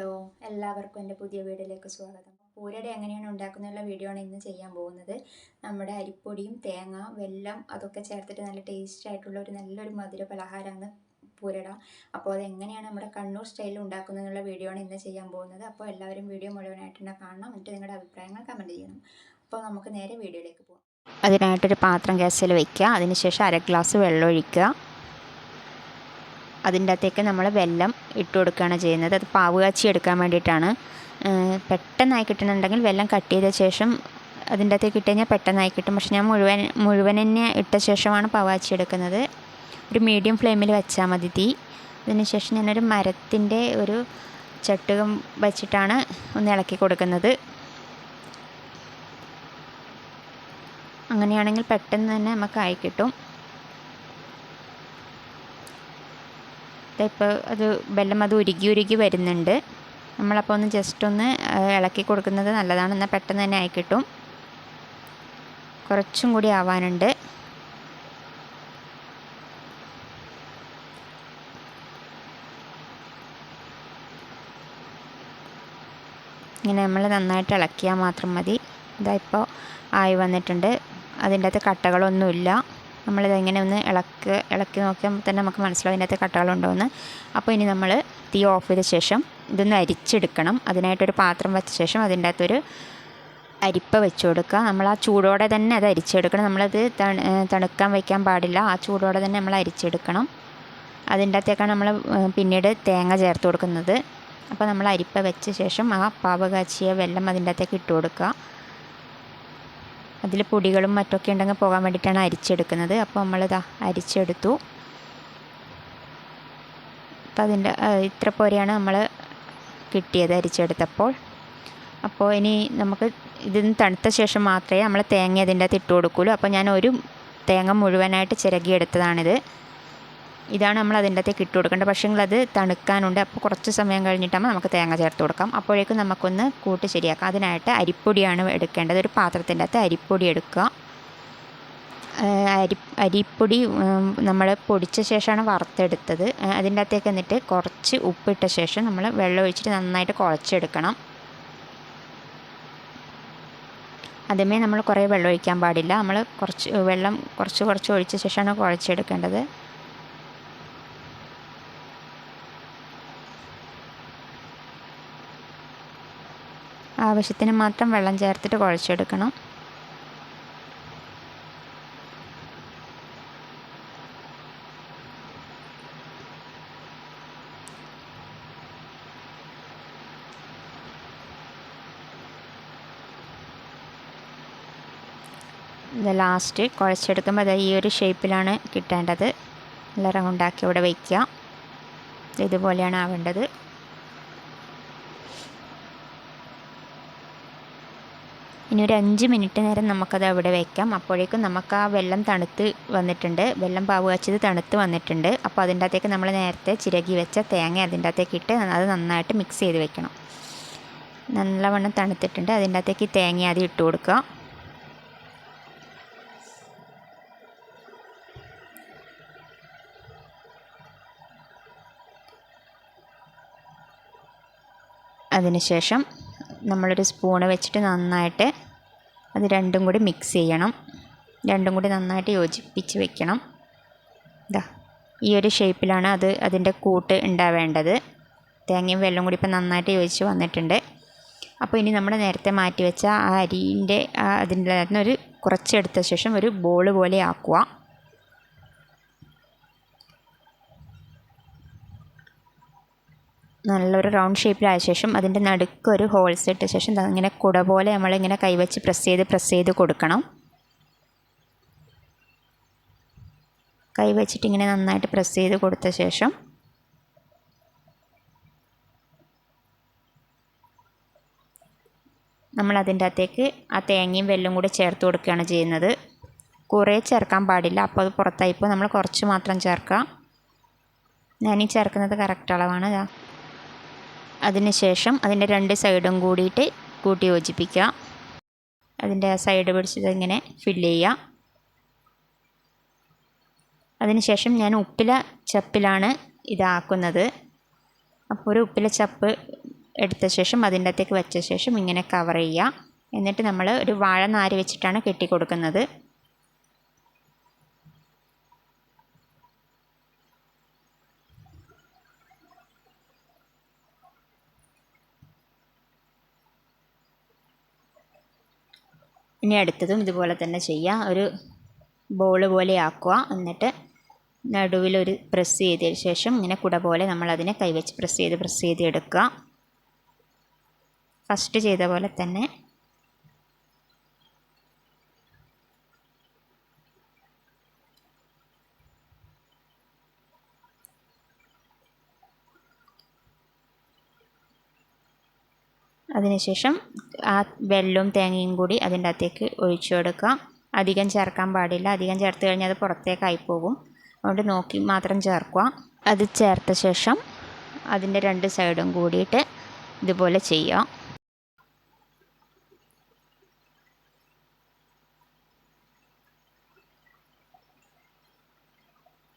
Hello എല്ലാവർക്കും എന്റെ പുതിയ വീഡിയോയിലേക്ക് സ്വാഗതം. പൂരട എങ്ങനെയാണ് ഉണ്ടാക്കുന്നതിനുള്ള വീഡിയോ ആണ് ഇന്ന് ചെയ്യാൻ പോകുന്നത്. നമ്മുടെ അരിപ്പൊടിയും തേങ്ങ വെല്ലം അതൊക്കെ ചേർത്തിട്ട് നല്ല ടേസ്റ്റ് ആയിട്ടുള്ള ഒരു നല്ലൊരു മധുര പലഹാരമാണ് പൂരട. അപ്പോൾ അതെങ്ങനെയാണ് നമ്മുടെ കണ്ണൂർ സ്റ്റൈലിൽ ഉണ്ടാക്കുന്നതിനുള്ള വീഡിയോ ആണ് ഇന്ന് ചെയ്യാൻ പോകുന്നത്. അപ്പോൾ എല്ലാവരും വീഡിയോ മുഴുവനായിട്ട് തന്നെ കാണണം. എന്നിട്ട് നിങ്ങളുടെ അഭിപ്രായങ്ങൾ കമന്റ് ചെയ്യണം. അപ്പോൾ നമുക്ക് നേരെ വീഡിയോയിലേക്ക് പോകാം അതിനായിട്ടൊരു പാത്രം ഗ്യാസിൽ വയ്ക്കുക അതിനുശേഷം അര ഗ്ലാസ് വെള്ളം ഒഴിക്കുക. അതിന്റെ അകത്തേക്ക് നമ്മൾ വെല്ലം ഇട്ട് കൊടുക്കുകയാണ് ചെയ്യുന്നത്. അത് പാവ് കാച്ചി എടുക്കാൻ വേണ്ടിയിട്ടാണ്. പെട്ടെന്നായി കിട്ടുന്നുണ്ടെങ്കിൽ വെല്ലം കട്ട് ചെയ്ത ശേഷം അതിന്റെ അകത്തേക്ക് ഇട്ട് കഴിഞ്ഞാൽ പെട്ടെന്നായി കിട്ടും. പക്ഷെ ഞാൻ മുഴുവൻ മുഴുവൻ തന്നെ ഇട്ട ശേഷമാണ് പാവ് കാച്ചി എടുക്കുന്നത്. ഒരു മീഡിയം ഫ്ലെയിമിൽ വെച്ചാൽ മതി തീ. അതിനുശേഷം ഞാനൊരു മരത്തിന്റെ ഒരു ചട്ടുകം വച്ചിട്ടാണ് ഒന്ന് ഇളക്കി കൊടുക്കുന്നത്. അങ്ങനെയാണെങ്കിൽ പെട്ടെന്ന് തന്നെ നമുക്ക് ആയി കിട്ടും. ഇപ്പോൾ അത് വെള്ളം അത് ഉരുകി ഉരുകി വരുന്നുണ്ട്. നമ്മളപ്പോൾ ഒന്ന് ജസ്റ്റ് ഒന്ന് ഇളക്കി കൊടുക്കുന്നത് നല്ലതാണ്. എന്നാൽ പെട്ടെന്ന് തന്നെ ആയി കിട്ടും. കുറച്ചും കൂടി ആവാനുണ്ട്. ഇങ്ങനെ നമ്മൾ നന്നായിട്ട് ഇളക്കിയാൽ മാത്രം മതി. ഇതാ ഇപ്പോൾ ആയി വന്നിട്ടുണ്ട്. അതിന്റെ അകത്ത് കട്ടകളൊന്നുമില്ല. നമ്മളിത് ഇങ്ങനെ ഒന്ന് ഇളക്ക് ഇളക്കി നോക്കിയാൽ തന്നെ നമുക്ക് മനസ്സിലാവും അതിന്റെ അകത്ത് കട്ടകളുണ്ടോയെന്ന് അപ്പോൾ ഇനി നമ്മൾ തീ ഓഫ് ചെയ്ത ശേഷം ഇതൊന്ന് അരിച്ചെടുക്കണം. അതിനായിട്ടൊരു പാത്രം വെച്ച ശേഷം അതിന്റെ അകത്തൊരു അരിപ്പ വെച്ച് കൊടുക്കുക. നമ്മൾ ആ ചൂടോടെ തന്നെ അത് അരിച്ചെടുക്കണം. നമ്മളത് തണു തണുക്കാൻ വയ്ക്കാൻ പാടില്ല. ആ ചൂടോടെ തന്നെ നമ്മൾ അരിച്ചെടുക്കണം. അതിന്റെ അകത്തേക്കാണ് നമ്മൾ പിന്നീട് തേങ്ങ ചേർത്ത് കൊടുക്കുന്നത്. അപ്പോൾ നമ്മൾ അരിപ്പ വെച്ച ശേഷം ആ പാവ കാച്ചിയ വെള്ളം അതിന്റെ അകത്തേക്ക് ഇട്ട് കൊടുക്കുക. അതിൽ പൊടികളും മറ്റൊക്കെ ഉണ്ടെങ്കിൽ പോകാൻ വേണ്ടിയിട്ടാണ് അരിച്ചെടുക്കുന്നത്. അപ്പോൾ നമ്മളിതാ അരിച്ചെടുത്തു. അപ്പോൾ അതിന്റെ ഇത്ര പോരെയാണ് നമ്മൾ കിട്ടിയത് അരിച്ചെടുത്തപ്പോൾ. അപ്പോൾ ഇനി നമുക്ക് ഇതിന് തണുത്ത ശേഷം മാത്രമേ നമ്മൾ തേങ്ങ അതിന്റെ അകത്ത് ഇട്ട് കൊടുക്കുള്ളൂ അപ്പോൾ ഞാൻ ഒരു തേങ്ങ മുഴുവനായിട്ട് ചിരകിയെടുത്തതാണിത്. ഇതാണ് നമ്മൾ അതിന്റെ അകത്തേക്ക് ഇട്ട് കൊടുക്കേണ്ടത്. പക്ഷേ അത് തണുക്കാനുണ്ട്. അപ്പോൾ കുറച്ച് സമയം കഴിഞ്ഞിട്ടാകുമ്പോൾ നമുക്ക് തേങ്ങ ചേർത്ത് കൊടുക്കാം. അപ്പോഴേക്കും നമുക്കൊന്ന് കൂട്ട് ശരിയാക്കാം. അതിനായിട്ട് അരിപ്പൊടിയാണ് എടുക്കേണ്ടത്. ഒരു പാത്രത്തിന്റെ അകത്ത് അരിപ്പൊടി എടുക്കുക. അരി അരിപ്പൊടി നമ്മൾ പൊടിച്ച ശേഷമാണ് വറുത്തെടുത്തത്. അതിന്റെ അകത്തേക്ക് എന്നിട്ട് കുറച്ച് ഉപ്പിട്ട ശേഷം നമ്മൾ വെള്ളം ഒഴിച്ചിട്ട് നന്നായിട്ട് കുഴച്ചെടുക്കണം. ആദ്യമേ നമ്മൾ കുറേ വെള്ളം ഒഴിക്കാൻ പാടില്ല. നമ്മൾ കുറച്ച് വെള്ളം കുറച്ച് കുറച്ച് ഒഴിച്ച ശേഷമാണ് കുഴച്ചെടുക്കേണ്ടത്. ആവശ്യത്തിന് മാത്രം വെള്ളം ചേർത്തിട്ട് കുഴച്ചെടുക്കണം. ഇത് ലാസ്റ്റ് കുഴച്ചെടുക്കുമ്പോൾ അത് ഈ ഒരു ഷേപ്പിലാണ് കിട്ടേണ്ടത്. നല്ല റൗണ്ടാക്കി ഇവിടെ വയ്ക്കുക. ഇതുപോലെയാണ് ആവേണ്ടത്. ഇനി ഒരു അഞ്ച് മിനിറ്റ് നേരം നമുക്കത് അവിടെ വയ്ക്കാം അപ്പോഴേക്കും നമുക്ക് ആ വെള്ളം തണുത്ത് വന്നിട്ടുണ്ട്. വെള്ളം പാവ് കാച്ചത് തണുത്ത് വന്നിട്ടുണ്ട്. അപ്പോൾ അതിന്റെ അകത്തേക്ക് നമ്മൾ നേരത്തെ ചിരകി വെച്ച തേങ്ങ അതിന്റെ അകത്തേക്ക് ഇട്ട് അത് നന്നായിട്ട് മിക്സ് ചെയ്ത് വെക്കണം. നല്ലവണ്ണം തണുത്തിട്ടുണ്ട്. അതിന്റെ അകത്തേക്ക് തേങ്ങ ആദ്യം ഇട്ട് കൊടുക്കുക. അതിനുശേഷം നമ്മളൊരു സ്പൂണ് വെച്ചിട്ട് നന്നായിട്ട് അത് രണ്ടും കൂടി മിക്സ് ചെയ്യണം. രണ്ടും കൂടി നന്നായിട്ട് യോജിപ്പിച്ച് വെക്കണം. ഇതാ ഈ ഒരു ഷേപ്പിലാണ് അത് അതിന്റെ കൂട്ട് ഉണ്ടാവേണ്ടത്. തേങ്ങയും വെള്ളം കൂടി ഇപ്പം നന്നായിട്ട് യോജിച്ച് വന്നിട്ടുണ്ട്. അപ്പോൾ ഇനി നമ്മൾ നേരത്തെ മാറ്റി വെച്ച ആ അരിന്റെ അതിന്റെ ഒരു കുറച്ചെടുത്ത ശേഷം ഒരു ബോൾ പോലെ ആക്കുക. നല്ലൊരു റൗണ്ട് ഷേപ്പിലായ ശേഷം അതിന്റെ നടുക്ക് ഒരു ഹോൾസ് ഇട്ട ശേഷം ഇങ്ങനെ കുട പോലെ നമ്മളിങ്ങനെ കൈവച്ച് പ്രസ് ചെയ്ത് പ്രസ് ചെയ്ത് കൊടുക്കണം. കൈ വെച്ചിട്ട് ഇങ്ങനെ നന്നായിട്ട് പ്രസ് ചെയ്ത് കൊടുത്ത ശേഷം നമ്മൾ അതിന്റെ അകത്തേക്ക് ആ തേങ്ങയും വെല്ലും കൂടി ചേർത്ത് കൊടുക്കുകയാണ് ചെയ്യുന്നത്. കുറേ ചേർക്കാൻ പാടില്ല. അപ്പോൾ അത് പുറത്തായിപ്പോൾ നമ്മൾ കുറച്ച് മാത്രം ചേർക്കാം. ഞാനീ ചേർക്കുന്നത് കറക്റ്റ് അളവാണ്. അതിനുശേഷം അതിന്റെ രണ്ട് സൈഡും കൂടിയിട്ട് കൂട്ടി യോജിപ്പിക്കുക. അതിന്റെ ആ സൈഡ് പിടിച്ചത് ഇങ്ങനെ ഫില്ല് ചെയ്യുക. അതിനുശേഷം ഞാൻ ഉപ്പില ചപ്പിലാണ് ഇതാക്കുന്നത്. അപ്പോൾ ഒരു ഉപ്പില ചപ്പ് എടുത്ത ശേഷം അതിന്റെ അകത്തേക്ക് വെച്ച ശേഷം ഇങ്ങനെ കവർ ചെയ്യുക. എന്നിട്ട് നമ്മൾ ഒരു വാഴ നാര് വെച്ചിട്ടാണ് കെട്ടി കൊടുക്കുന്നത് ഇനി അടുത്തതും ഇതുപോലെ തന്നെ ചെയ്യാം. ഒരു ബോൾ പോലെ ആക്കുക. എന്നിട്ട് നടുവിലൊരു പ്രസ് ചെയ്തതിന് ശേഷം ഇങ്ങനെ കുട പോലെ നമ്മളതിനെ കൈവച്ച് പ്രസ് ചെയ്ത് പ്രസ് ചെയ്ത് എടുക്കുക. ഫസ്റ്റ് ചെയ്ത പോലെ തന്നെ അതിനുശേഷം ആ വെള്ളവും തേങ്ങയും കൂടി അതിന്റെ അകത്തേക്ക് ഒഴിച്ചു കൊടുക്കുക. അധികം ചേർക്കാൻ പാടില്ല. അധികം ചേർത്ത് കഴിഞ്ഞാൽ അത് പുറത്തേക്കായി പോകും. അതുകൊണ്ട് നോക്കി മാത്രം ചേർക്കുക. അത് ചേർത്ത ശേഷം അതിന്റെ രണ്ട് സൈഡും കൂടിയിട്ട് ഇതുപോലെ ചെയ്യുക.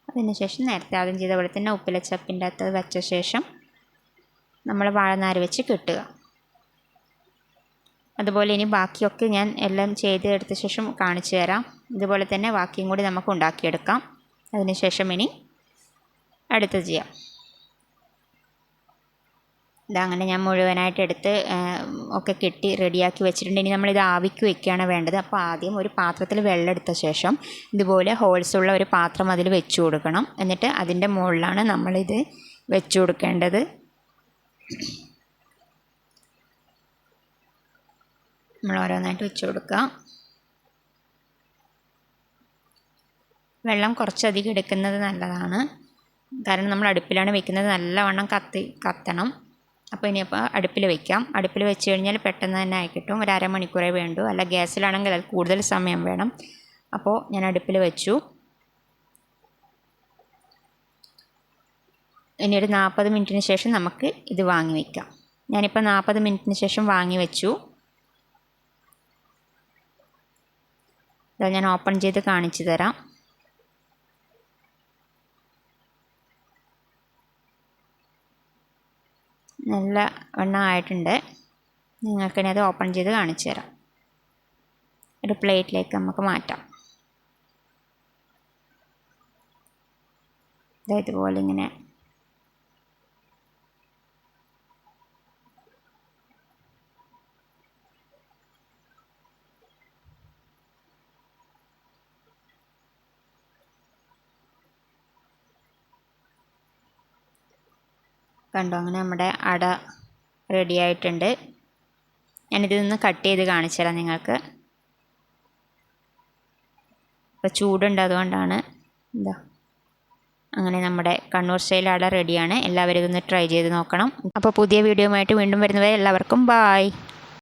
അതിനുശേഷം നേരത്തെ ആദ്യം ചെയ്ത പോലെ തന്നെ ഉപ്പിലച്ചപ്പിന്റെ അകത്ത് വെച്ച ശേഷം നമ്മൾ വാഴനാര് വെച്ച് കെട്ടുക. അതുപോലെ ഇനി ബാക്കിയൊക്കെ ഞാൻ എല്ലാം ചെയ്ത് എടുത്ത ശേഷം കാണിച്ചു തരാം. ഇതുപോലെ തന്നെ ബാക്കിയും കൂടി നമുക്ക് ഉണ്ടാക്കിയെടുക്കാം. അതിനുശേഷം ഇനി അടുത്തത് ചെയ്യാം. ഇതങ്ങനെ ഞാൻ മുഴുവനായിട്ട് എടുത്ത് ഒക്കെ കെട്ടി റെഡിയാക്കി വെച്ചിട്ടുണ്ട്. ഇനി നമ്മളിത് ആവിക്ക് വെക്കുകയാണ് വേണ്ടത്. അപ്പോൾ ആദ്യം ഒരു പാത്രത്തിൽ വെള്ളം എടുത്ത ശേഷം ഇതുപോലെ ഹോൾസ് ഉള്ള ഒരു പാത്രം അതിൽ വെച്ചു കൊടുക്കണം. എന്നിട്ട് അതിന്റെ മുകളിലാണ് നമ്മളിത് വെച്ചു കൊടുക്കേണ്ടത്. നമ്മൾ ഓരോന്നായിട്ട് വെച്ച് കൊടുക്കുക. വെള്ളം കുറച്ചധികം എടുക്കുന്നത് നല്ലതാണ്. കാരണം നമ്മൾ അടുപ്പിലാണ് വെക്കുന്നത്. നല്ലവണ്ണം കത്തി കത്തണം. അപ്പോൾ ഇനിയിപ്പോൾ അടുപ്പിൽ വെക്കാം. അടുപ്പിൽ വെച്ച് കഴിഞ്ഞാൽ പെട്ടെന്ന് തന്നെ ആയിക്കിട്ടും ഒരു അരമണിക്കൂറേ വേണ്ടൂ. അല്ല ഗ്യാസിലാണെങ്കിൽ അത് കൂടുതൽ സമയം വേണം. അപ്പോൾ ഞാൻ അടുപ്പിൽ വെച്ചു. ഇനി ഒരു നാൽപ്പത് മിനിറ്റിന് ശേഷം നമുക്ക് ഇത് വാങ്ങി വയ്ക്കാം ഞാനിപ്പോൾ നാൽപ്പത് മിനിറ്റിന് ശേഷം വാങ്ങി വെച്ചു. ഞാൻ ഓപ്പൺ ചെയ്ത് കാണിച്ചു തരാം. നല്ല വണ്ണം ആയിട്ടുണ്ട്. നിങ്ങൾക്കിനി അത് ഓപ്പൺ ചെയ്ത് കാണിച്ചു തരാം. ഒരു പ്ലേറ്റിലേക്ക് നമുക്ക് മാറ്റാം. ഇതാ ഇതുപോലെ ഇങ്ങനെ കണ്ടോ അങ്ങനെ നമ്മുടെ അട റെഡി ആയിട്ടുണ്ട്. ഞാനിതിൽ നിന്ന് കട്ട് ചെയ്ത് കാണിച്ചു തരാം നിങ്ങൾക്ക്. ഇപ്പോൾ ചൂടുണ്ട് അതുകൊണ്ടാണ്. എന്താ അങ്ങനെ നമ്മുടെ കണ്ണൂർ സ്റ്റൈൽ അട റെഡിയാണ് എല്ലാവരും ഇതൊന്ന് ട്രൈ ചെയ്ത് നോക്കണം. അപ്പോൾ പുതിയ വീഡിയോ വീണ്ടും വരുന്നവരെ എല്ലാവർക്കും ബായ്